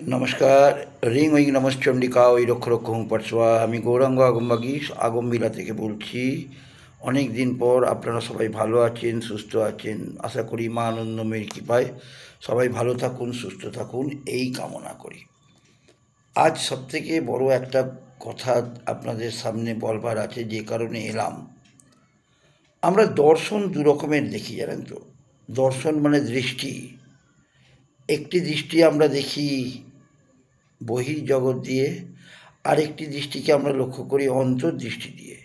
নমস্কার, রিং ওই নমশ্চণ্ডিকা ওই রক্ষ রক্ষ হুম পাটসোয়া আমি গৌরাঙ্গ আগমবাগি আগমবিলা থেকে বলছি, অনেক দিন পর আপনারা সবাই ভালো আছেন, সুস্থ আছেন। আশা করি মা আনন্দমের কৃপায় সবাই ভালো থাকুন, সুস্থ থাকুন, এই কামনা করি। আজ সবথেকে বড় একটা কথা আপনাদের সামনে বলবার আছে, যে কারণে এলাম। আমরা দর্শন দু রকমের দেখি, জানেন তো। দর্শন মানে দৃষ্টি। একটি দৃষ্টি আমরা দেখি বহির্জগৎ দিয়ে আরেকটি দৃষ্টিকে আমরা লক্ষ্য করি অন্তর্দৃষ্টি দিয়ে।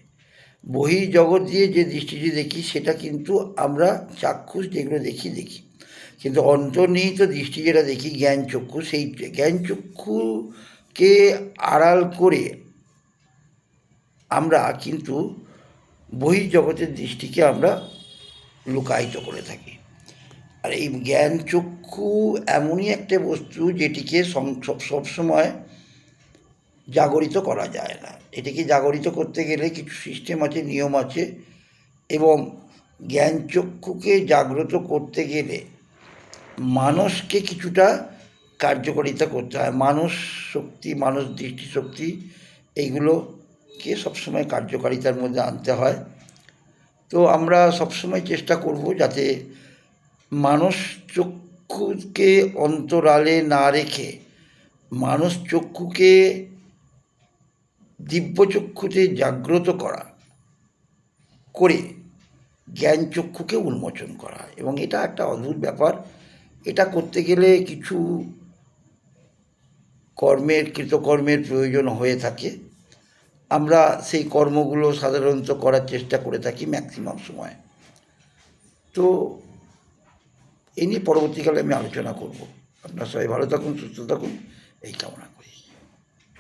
বহির্জগৎ দিয়ে যে দৃষ্টিটি দেখি, সেটা কিন্তু আমরা চাক্ষুষ যেগুলো দেখি দেখি। কিন্তু অন্তর্নিহিত দৃষ্টি যেটা দেখি, জ্ঞান চক্ষু, সেই জ্ঞান চক্ষুকে আড়াল করে আমরা কিন্তু বহির্জগতের দৃষ্টিকে আমরা লুকায়িত করে থাকি। আর এই জ্ঞান চক্ষু এমনই একটা বস্তু যেটিকে সবসময় জাগরিত করা যায় না। এটিকে জাগরিত করতে গেলে কিছু সিস্টেম আছে, নিয়ম আছে এবং জ্ঞান চক্ষুকে জাগ্রত করতে গেলে মানুষকে কিছুটা কার্যকারিতা করতে হয়। মানুষ শক্তি, মানুষ দৃষ্টিশক্তি এইগুলোকে সবসময় কার্যকারিতার মধ্যে আনতে হয়। তো আমরা সবসময় চেষ্টা করব যাতে মানুষ চক্ষুকে অন্তরালে না রেখে, মানুষ চক্ষুকে দিব্যচক্ষুতে জাগ্রত করা, করে জ্ঞান চক্ষুকে উন্মোচন করা। এবং এটা একটা অদ্ভুত ব্যাপার। এটা করতে গেলে কিছু কর্মের, কৃতকর্মের প্রয়োজন হয়ে থাকে। আমরা সেই কর্মগুলো সাধারণত করার চেষ্টা করে থাকি ম্যাক্সিমাম সময়। তো এই নিয়ে পরবর্তীকালে আমি আলোচনা করব। আপনার সবাই ভালো থাকুন, সুস্থ থাকুন, এই কামনা করি।